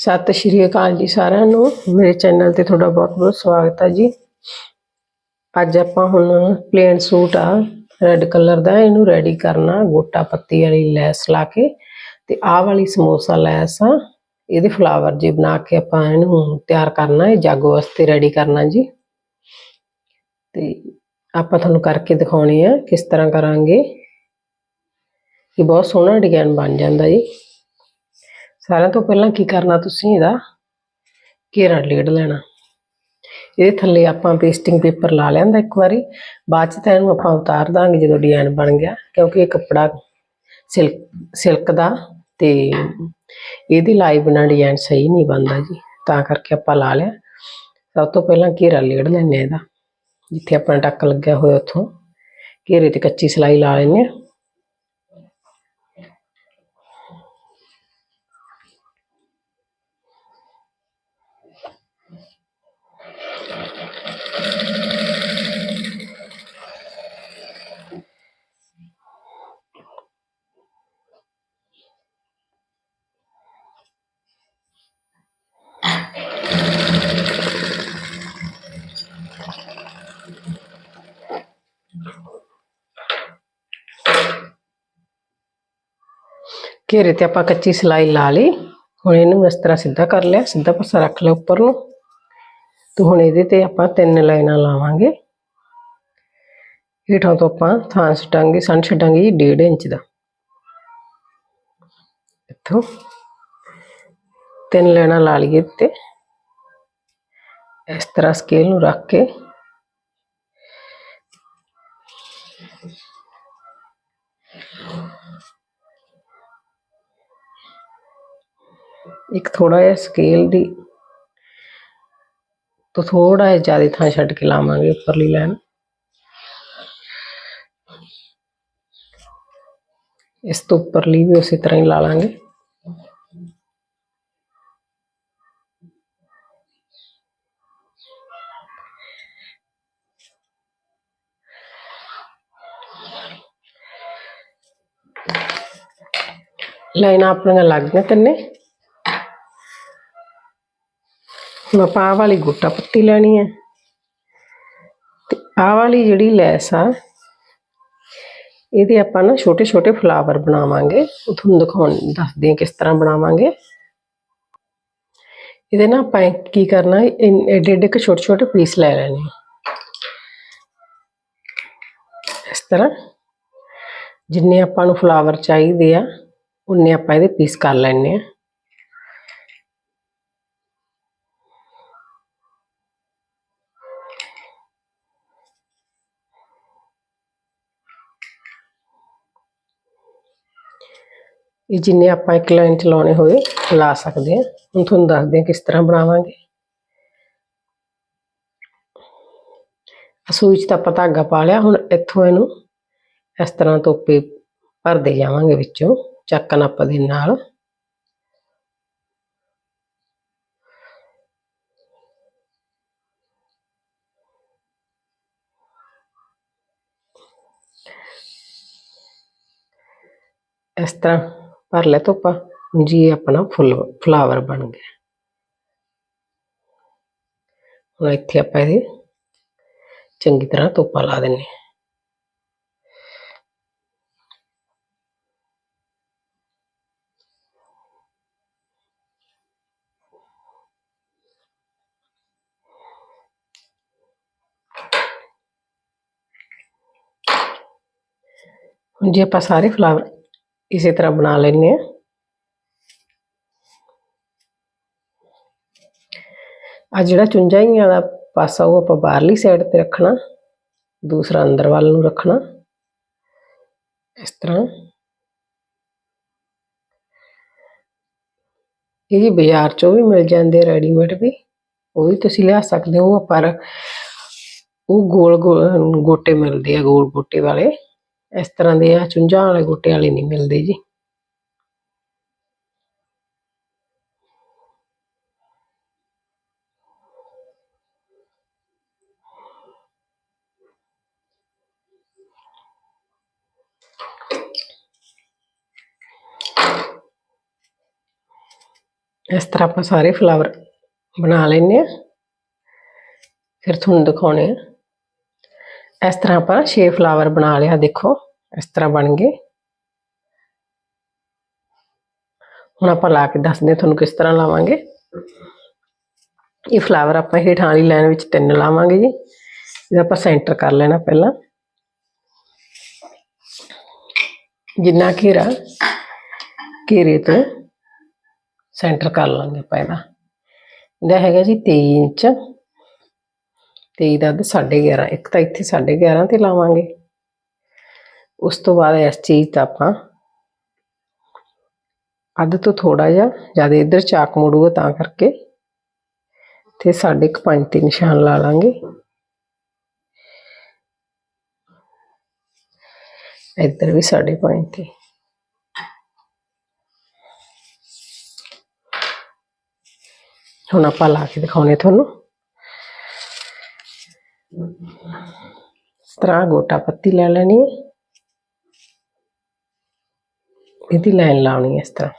ਸਤਿ ਸ਼੍ਰੀ ਅਕਾਲ ਜੀ ਸਾਰਿਆਂ ਨੂੰ। ਮੇਰੇ ਚੈਨਲ ਤੇ ਤੁਹਾਡਾ ਬਹੁਤ-ਬਹੁਤ ਸਵਾਗਤ ਹੈ ਜੀ। ਅੱਜ ਆਪਾਂ ਹੁਣ ਪਲੇਨ ਸੂਟ ਆ ਰੈੱਡ ਕਲਰ ਦਾ, ਇਹਨੂੰ ਰੈਡੀ ਕਰਨਾ, ਗੋਟਾ ਪੱਤੀ ਵਾਲੀ ਲੈਸ ਲਾ ਕੇ ਤੇ ਆਹ ਵਾਲੀ ਸਮੋਸਾ ਲੈਸ ਆ, ਇਹਦੇ ਫਲਾਵਰ ਜੇ ਬਣਾ ਕੇ ਆਪਾਂ ਇਹਨੂੰ ਤਿਆਰ ਕਰਨਾ ਹੈ ਜਾਗੋ ਵਾਸਤੇ ਰੈਡੀ ਕਰਨਾ ਜੀ। ਤੇ ਆਪਾਂ ਤੁਹਾਨੂੰ ਕਰਕੇ ਦਿਖਾਉਣੀ ਆ ਕਿਸ ਤਰ੍ਹਾਂ ਕਰਾਂਗੇ। ਇਹ ਬਹੁਤ ਸੋਹਣਾ ਡਿਜ਼ਾਈਨ ਬਣ ਜਾਂਦਾ ਜੀ। ਸਾਰਿਆਂ ਤੋਂ ਪਹਿਲਾਂ ਕੀ ਕਰਨਾ ਤੁਸੀਂ ਇਹਦਾ? ਘੇਰਾ ਲੇੜ ਲੈਣਾ। ਇਹਦੇ ਥੱਲੇ ਆਪਾਂ ਪੇਸਟਿੰਗ ਪੇਪਰ ਲਾ ਲਿਆਂਦਾ ਇੱਕ ਵਾਰੀ। ਬਾਅਦ ਚ ਤਾਂ ਇਹਨੂੰ ਆਪਾਂ ਉਤਾਰ ਦਾਂਗੇ ਜਦੋਂ ਡਿਜ਼ਾਈਨ ਬਣ ਗਿਆ, ਕਿਉਂਕਿ ਇਹ ਕੱਪੜਾ ਸਿਲਕ ਸਿਲਕ ਦਾ ਤੇ ਇਹਦੀ ਲਾਈ ਬਿਨਾ ਡਿਜ਼ਾਈਨ ਸਹੀ ਨਹੀਂ ਬਣਦਾ ਜੀ। ਤਾਂ ਕਰਕੇ ਆਪਾਂ ਲਾ ਲਿਆ। ਸਭ ਤੋਂ ਪਹਿਲਾਂ ਘੇਰਾ ਲੇੜ ਲੈਂਦੇ ਹਾਂ ਇਹਦਾ। ਜਿੱਥੇ ਆਪਣਾ ਟੱਕ ਲੱਗਿਆ ਹੋਇਆ ਉੱਥੋਂ। ਘੇਰੇ ਤੇ ਕੱਚੀ ਸਲਾਈ ਲਾ ਲੈਂਦੇ ਹਾਂ। ਘੇਰੇ ਤੇ ਆਪਾਂ ਕੱਚੀ ਸਲਾਈ ਲਾ ਲਈ ਹੁਣ ਇਹਨੂੰ ਇਸ ਤਰ੍ਹਾਂ ਸਿੱਧਾ ਕਰ ਲਿਆ ਸਿੱਧਾ ਪਾਸਾ ਰੱਖ ਲਿਆ ਉੱਪਰ ਨੂੰ ਤੇ ਹੁਣ ਇਹਦੇ ਤੇ ਆਪਾਂ ਤਿੰਨ ਲਾਈਨਾਂ ਲਾਵਾਂਗੇ ਹੇਠਾਂ ਤੋਂ ਆਪਾਂ ਥਾਂ ਛੱਡਾਂਗੇ ਸਣ ਛੱਡਾਂਗੇ ਜੀ 1.5 ਇੰਚ ਦਾ ਇੱਥੋਂ ਤਿੰਨ ਲਾਈਨਾਂ ਲਾ ਲਈਏ ਤੇ ਇਸ ਤਰ੍ਹਾਂ ਸਕੇਲ ਨੂੰ ਰੱਖ ਕੇ ਇੱਕ ਥੋੜਾ ਜਿਹਾ ਸਕੇਲ ਦੀ ਤੋਂ ਥੋੜਾ ਜਿਹਾ ਜ਼ਿਆਦਾ ਥਾਂ ਛੱਡ ਕੇ ਲਾਵਾਂਗੇ ਉੱਪਰਲੀ ਲਾਈਨ ਇਸ ਤੋਂ ਉੱਪਰਲੀ ਵੀ ਉਸੇ ਤਰ੍ਹਾਂ ਹੀ ਲਾ ਲਾਂਗੇ ਲਾਈਨਾਂ ਆਪਣੀਆਂ ਲੱਗ ਗਈਆਂ ਤਿੰਨੇ ਹੁਣ ਆਪਾਂ ਆਹ ਵਾਲੀ ਗੋਟਾ ਪੱਤੀ ਲੈਣੀ ਹੈ। ਤੇ ਆਹ ਵਾਲੀ ਜਿਹੜੀ ਲੈਸ ਆ, ਇਹਦੇ ਆਪਾਂ ਨਾ ਛੋਟੇ ਛੋਟੇ ਫਲਾਵਰ ਬਣਾਵਾਂਗੇ। ਉਹ ਤੁਹਾਨੂੰ ਦਿਖਾਉਣ, ਦੱਸਦੇ ਹਾਂ ਕਿਸ ਤਰ੍ਹਾਂ ਬਣਾਵਾਂਗੇ। ਇਹਦੇ ਨਾ ਆਪਾਂ ਕੀ ਕਰਨਾ ਐਡੇ ਐਡੇ ਕੁ ਛੋਟੇ ਛੋਟੇ ਪੀਸ ਲੈ ਲੈਣੇ ਆ। ਇਸ ਤਰ੍ਹਾਂ ਜਿੰਨੇ ਆਪਾਂ ਨੂੰ ਫਲਾਵਰ ਚਾਹੀਦੇ ਆ, ਉਨੇ ਆਪਾਂ ਇਹਦੇ ਪੀਸ ਕਰ ਲੈਣੇ ਆ। ਇਹ ਜਿੰਨੇ ਆਪਾਂ ਇੱਕ ਲਾਈਨ ਚ ਲਾਉਣੇ ਹੋਏ, ਲਾ ਸਕਦੇ ਹਾਂ। ਹੁਣ ਤੁਹਾਨੂੰ ਦੱਸਦੇ ਹਾਂ ਕਿਸ ਤਰ੍ਹਾਂ ਬਣਾਵਾਂਗੇ। ਸੂਈ ਚ ਤਾਂ ਆਪਾਂ ਧਾਗਾ ਪਾ ਲਿਆ, ਹੁਣ ਇੱਥੋਂ ਇਹਨੂੰ ਇਸ ਤਰ੍ਹਾਂ ਤੋਪੇ ਭਰਦੇ ਜਾਵਾਂਗੇ ਵਿੱਚੋਂ, ਚੱਕਣ ਆਪਾਂ ਦੇ ਨਾਲ। ਇਸ ਤਰ੍ਹਾਂ ਭਰ ਲਿਆ ਤੋਪਾ ਜੀ ਇਹ ਆਪਣਾ ਫੁੱਲ ਫਲਾਵਰ ਬਣ ਗਿਆ ਹੁਣ ਇੱਥੇ ਆਪਾਂ ਇਹਦੇ ਚੰਗੀ ਤਰ੍ਹਾਂ ਤੋਪਾ ਲਾ ਦਿੰਨੇ ਹਾਂ ਹੁਣ ਜੇ ਆਪਾਂ ਸਾਰੇ ਫਲਾਵਰ ਇਸੇ ਤਰ੍ਹਾਂ ਬਣਾ ਲੈਣੇ ਆ ਆ ਜਿਹੜਾ ਚੁੰਝਾਈਆਂ ਵਾਲਾ ਪਾਸਾ ਉਹ ਆਪਾਂ ਬਾਹਰਲੀ ਸਾਈਡ ਤੇ ਰੱਖਣਾ ਦੂਸਰਾ ਅੰਦਰ ਵੱਲ ਨੂੰ ਰੱਖਣਾ ਇਸ ਤਰ੍ਹਾਂ ਇਹ ਜੀ ਬਾਜ਼ਾਰ ਚੋਂ ਵੀ ਮਿਲ ਜਾਂਦੇ ਰੈਡੀਮੇਡ ਵੀ ਉਹ ਵੀ ਤੁਸੀਂ ਲਿਆ ਸਕਦੇ ਹੋ ਪਰ ਉਹ ਗੋਲ ਗੋਲ ਗੋਟੇ ਮਿਲਦੇ ਆ ਗੋਲ ਗੋਟੇ ਵਾਲੇ ਇਸ ਤਰ੍ਹਾਂ ਦੇ ਆ ਚੁੰਝਾਂ ਵਾਲੇ ਗੋਟੇ ਵਾਲੇ ਨਹੀਂ ਮਿਲਦੇ ਜੀ। ਇਸ ਤਰ੍ਹਾਂ ਆਪਾਂ ਸਾਰੇ ਫਲਾਵਰ ਬਣਾ ਲੈਨੇ ਆ ਫਿਰ ਤੁਹਾਨੂੰ ਦਿਖਾਉਣੇ ਆ ਇਸ ਤਰ੍ਹਾਂ ਆਪਾਂ 6 ਫਲਾਵਰ ਬਣਾ ਲਿਆ ਦੇਖੋ ਇਸ ਤਰ੍ਹਾਂ ਬਣ ਗਏ ਹੁਣ ਆਪਾਂ ਲਾ ਕੇ ਦੱਸਦੇ ਹਾਂ ਤੁਹਾਨੂੰ ਕਿਸ ਤਰ੍ਹਾਂ ਲਾਵਾਂਗੇ ਇਹ ਫਲਾਵਰ ਆਪਾਂ ਹੇਠਾਂ ਵਾਲੀ ਲਾਈਨ ਵਿੱਚ ਤਿੰਨ ਲਾਵਾਂਗੇ ਜੀ ਇਹਦਾ ਆਪਾਂ ਸੈਂਟਰ ਕਰ ਲੈਣਾ ਪਹਿਲਾਂ ਜਿੰਨਾ ਘੇਰਾ ਘੇਰੇ ਤੋਂ ਸੈਂਟਰ ਕਰ ਲਾਂਗੇ ਆਪਾਂ ਇਹਦਾ ਇਹਦਾ ਹੈਗਾ ਜੀ 23 ਇੰਚ 23 ਦਾ ਅੱਧ 11.5 ਇੱਕ ਤਾਂ ਇੱਥੇ 11.5 ਤੇ ਲਾਵਾਂਗੇ। ਉਸ ਤੋਂ ਬਾਅਦ ਇਸ ਚੀਜ਼ ਦਾ ਆਪਾਂ ਅੱਧ ਤੋਂ ਥੋੜਾ ਜਿਹਾ ਜ਼ਿਆਦਾ ਇੱਧਰ ਚਾਕ ਮੁੜੂਗਾ ਤਾਂ ਕਰਕੇ ਤੇ ਸਾਡੇ ਇੱਕ ਪੰਜ ਤੇ ਨਿਸ਼ਾਨ ਲਾ ਲਾਂਗੇ। ਇੱਧਰ ਵੀ ਸਾਡੇ ਪੰਜ ਤੇ। ਹੁਣ ਆਪਾਂ ਲਾ ਕੇ ਦਿਖਾਉਣੇ ਤੁਹਾਨੂੰ। ਇਸ ਤਰ੍ਹਾਂ ਗੋਟਾ ਪੱਤੀ ਲੈ ਲੈਣੀ ਇਹਦੀ ਲਾਈਨ ਲਾਉਣੀ ਹੈ ਇਸ ਤਰ੍ਹਾਂ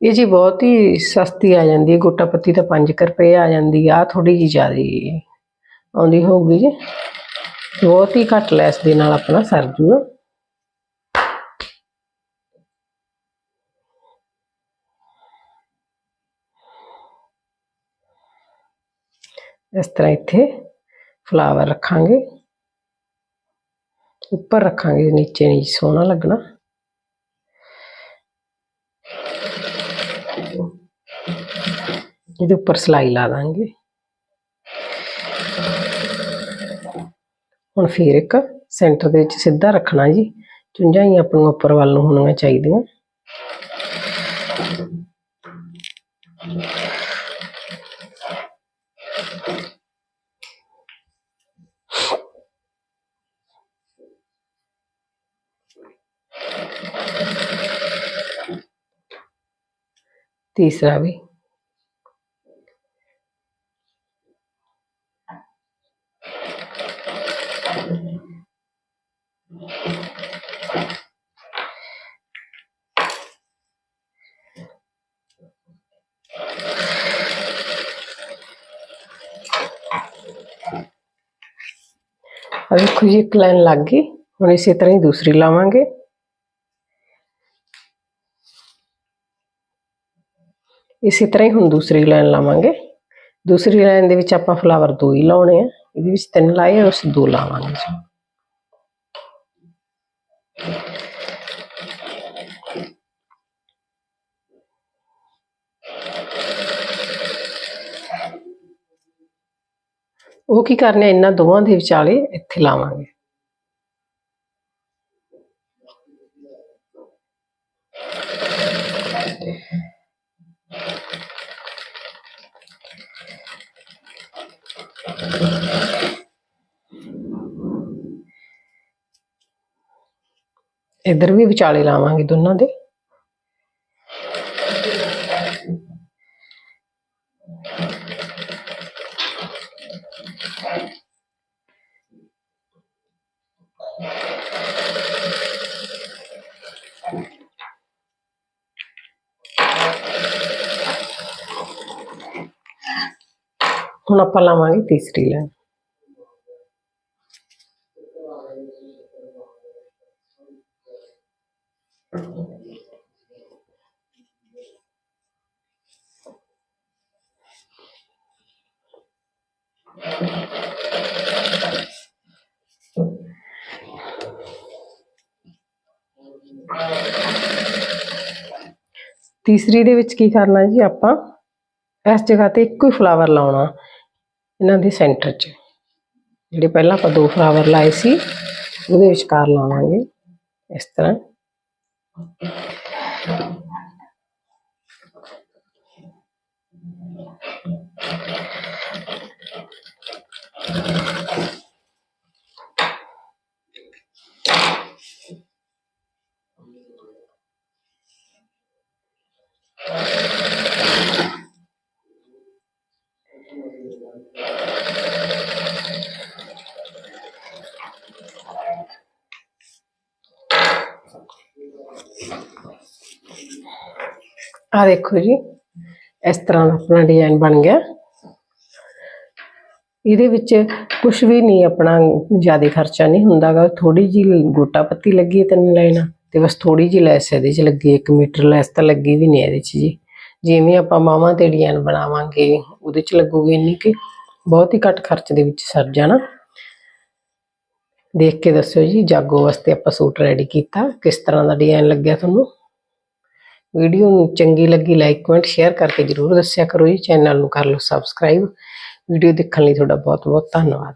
ਇਹ ਜੀ ਬਹੁਤ ਹੀ ਸਸਤੀ ਆ ਜਾਂਦੀ ਹੈ ਗੋਟਾ ਪੱਤੀ ਤਾਂ 5 ਰੁਪਏ ਆ ਜਾਂਦੀ ਆ ਥੋੜੀ ਜੀ ਜ਼ਿਆਦੀ ਆਉਂਦੀ ਹੋਊਗੀ ਜੀ ਬਹੁਤ ਹੀ ਘੱਟ ਲੈਸ ਦੇ ਨਾਲ ਆਪਣਾ ਸਰ ਜੂਗਾ ਇਸ ਤਰ੍ਹਾਂ ਇੱਥੇ ਫਲਾਵਰ ਰੱਖਾਂਗੇ ਉੱਪਰ ਰੱਖਾਂਗੇ ਨੀਚੇ ਨਹੀਂ ਸੋਹਣਾ ਲੱਗਣਾ ਇਹਦੇ ਉੱਪਰ ਸਲਾਈ ਲਾ ਦਾਂਗੇ ਹੁਣ ਫਿਰ ਇੱਕ ਸੈਂਟਰ ਦੇ ਵਿੱਚ ਸਿੱਧਾ ਰੱਖਣਾ ਜੀ ਚੁੰਝਾਂ ਹੀ ਆਪਣੀਆਂ ਉੱਪਰ ਵੱਲ ਨੂੰ ਹੋਣੀਆਂ ਚਾਹੀਦੀਆਂ तीसरा भी। अब एक लाइन लग गई। हम इसी तरह ही दूसरी लावे ਇਸੇ ਤਰ੍ਹਾਂ ਹੀ ਹੁਣ ਦੂਸਰੀ ਲਾਈਨ ਲਾਵਾਂਗੇ ਦੂਸਰੀ ਲਾਈਨ ਦੇ ਵਿੱਚ ਆਪਾਂ ਫਲਾਵਰ ਦੋ ਹੀ ਲਾਉਣੇ ਆ ਇਹਦੇ ਵਿੱਚ ਤਿੰਨ ਲਾਏ ਆ ਉਸ ਦੋ ਲਾਵਾਂਗੇ ਜੀ ਉਹ ਕੀ ਕਰਨੇ ਆ, ਇਹਨਾਂ ਦੋਵਾਂ ਦੇ ਵਿਚਾਲੇ ਇੱਥੇ ਲਾਵਾਂਗੇ ਇੱਧਰ ਵੀ ਵਿਚਾਲੇ ਲਾਵਾਂਗੇ ਦੋਨਾਂ ਦੇ। ਹੁਣ ਆਪਾਂ ਲਾਵਾਂਗੇ ਤੀਸਰੀ ਲਾਈਨ ਤੀਸਰੀ ਦੇ ਵਿੱਚ ਕੀ ਕਰਨਾ ਜੀ ਆਪਾਂ ਇਸ ਜਗ੍ਹਾ ਤੇ ਇੱਕੋ ਹੀ ਫਲਾਵਰ ਲਾਉਣਾ ਇਹਨਾਂ ਦੇ ਸੈਂਟਰ 'ਚ ਜਿਹੜੇ ਪਹਿਲਾਂ ਆਪਾਂ ਦੋ ਫਲਾਵਰ ਲਾਏ ਸੀ, ਉਹਦੇ ਵਿਚਕਾਰ ਲਾਵਾਂਗੇ ਇਸ ਤਰ੍ਹਾਂ Thank you. ਆ ਦੇਖੋ ਜੀ, ਇਸ ਤਰ੍ਹਾਂ ਦਾ ਆਪਣਾ ਡਿਜ਼ਾਈਨ ਬਣ ਗਿਆ। ਇਹਦੇ ਵਿੱਚ ਕੁਝ ਵੀ ਨਹੀਂ, ਆਪਣਾ ਜ਼ਿਆਦਾ ਖਰਚਾ ਨਹੀਂ ਹੁੰਦਾਗਾ। ਥੋੜੀ ਜੀ ਗੋਟਾ ਪੱਤੀ ਲੱਗੀ ਹੈ ਤਿੰਨ ਲਾਈਨਾਂ ਤੇ ਬਸ ਥੋੜੀ ਜੀ ਲੈਸ ਇਹਦੇ 'ਚ ਲੱਗੀ 1 ਮੀਟਰ ਲੈਸ ਤਾਂ ਲੱਗੀ ਵੀ ਨਹੀਂ ਇਹਦੇ 'ਚ ਜੀ। ਜਿਵੇਂ ਆਪਾਂ ਮਾਵਾਂ ਤੇ ਡਿਜ਼ਾਈਨ ਬਣਾਵਾਂਗੇ, ਉਹਦੇ 'ਚ ਲੱਗੂਗੀ ਇੰਨੀ ਕਿ ਬਹੁਤ ਹੀ ਘੱਟ ਖਰਚ ਦੇ ਵਿੱਚ ਸਰ ਜਾਣਾ। ਦੇਖ ਕੇ ਦੱਸਿਓ ਜੀ, ਜਾਗੋ ਵਾਸਤੇ ਆਪਾਂ ਸੂਟ ਰੈਡੀ ਕੀਤਾ। ਕਿਸ ਤਰ੍ਹਾਂ ਦਾ ਡਿਜ਼ਾਈਨ ਲੱਗਿਆ ਤੁਹਾਨੂੰ? ਵੀਡੀਓ ਨੂੰ ਚੰਗੀ ਲੱਗੀ ਲਾਈਕ ਕਮੈਂਟ ਸ਼ੇਅਰ ਕਰਕੇ ਜਰੂਰ ਦੱਸਿਆ ਕਰੋ ਜੀ। ਚੈਨਲ ਨੂੰ ਕਰ ਲਓ ਸਬਸਕ੍ਰਾਈਬ ਵੀਡੀਓ ਦੇਖਣ ਲਈ ਤੁਹਾਡਾ ਬਹੁਤ ਬਹੁਤ ਧੰਨਵਾਦ।